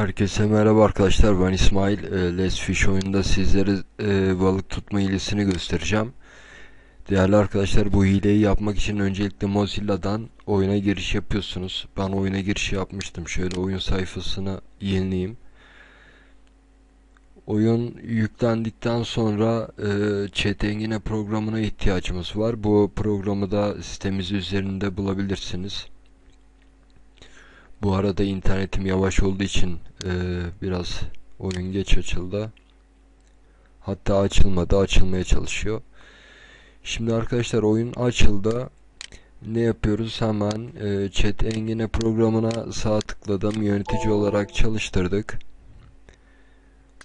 Herkese merhaba arkadaşlar. Ben İsmail. E, Let's Fish oyununda sizlere e, balık tutma hilesini göstereceğim. Değerli arkadaşlar bu hileyi yapmak için öncelikle Mozilla'dan oyuna giriş yapıyorsunuz. Ben oyuna giriş yapmıştım. Şöyle oyun sayfasına yenileyim. Oyun yüklendikten sonra e, chat engine programına ihtiyacımız var. Bu programı da sitemiz üzerinde bulabilirsiniz bu arada internetim yavaş olduğu için e, biraz oyun geç açıldı. Hatta açılmadı, açılmaya çalışıyor. Şimdi arkadaşlar oyun açıldı. Ne yapıyoruz? Hemen e, chat engine programına sağ tıkladım. Yönetici olarak çalıştırdık.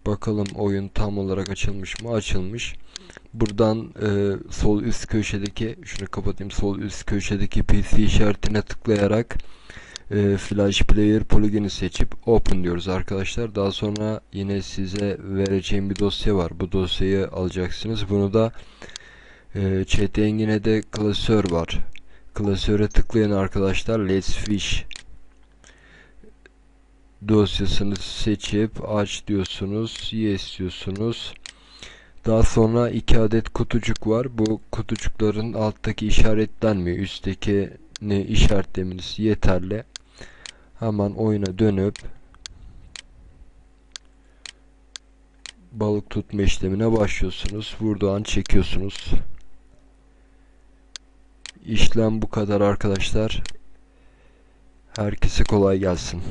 Bakalım oyun tam olarak açılmış mı? Açılmış. Buradan e, sol üst köşedeki, şunu kapatayım, sol üst köşedeki PC işaretine tıklayarak e, Flash Player Plugin'i seçip Open diyoruz arkadaşlar. Daha sonra yine size vereceğim bir dosya var. Bu dosyayı alacaksınız. Bunu da e, chat engine'de klasör var. Klasöre tıklayan arkadaşlar Let's Fish dosyasını seçip aç diyorsunuz. Yes diyorsunuz. Daha sonra iki adet kutucuk var. Bu kutucukların alttaki işaretlenmiyor. Üstteki ne işaretlemeniz yeterli. Hemen oyuna dönüp balık tutma işlemine başlıyorsunuz. Buradan çekiyorsunuz. İşlem bu kadar arkadaşlar. Herkese kolay gelsin.